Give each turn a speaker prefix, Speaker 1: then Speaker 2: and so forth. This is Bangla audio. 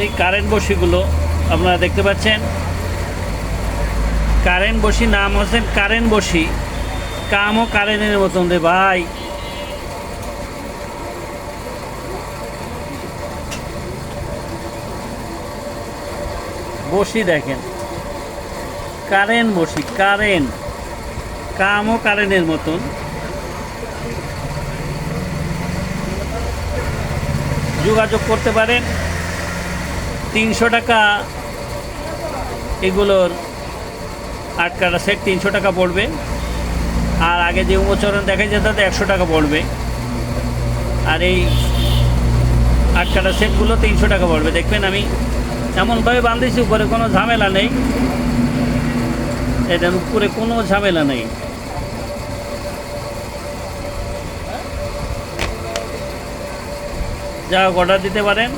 Speaker 1: এই কারেন্ট বসিগুলো আপনারা দেখতে পাচ্ছেন। কারেন্ট বসি নাম হচ্ছেন কারেন্ট বসি। কামও কারেন্টের মতন রে ভাই। বসি দেখেন। কারেন্ট বসি, কারেন্ট। কামও কারেন্টের মতন। যোগাযোগ করতে পারেন। তিনশো টাকা এগুলোর আট কাটা সেট তিনশো টাকা পড়বে। আর আগে যে উমোচরণ দেখা যেত তাতে একশো টাকা পড়বে। আর এই আট কাটা সেটগুলো তিনশো টাকা পড়বে। দেখবেন আমি এমনভাবে বাঁধেছি, উপরে কোনো ঝামেলা নেই। এটার উপরে কোনো ঝামেলা নেই। যা অর্ডার দিতে পারেন।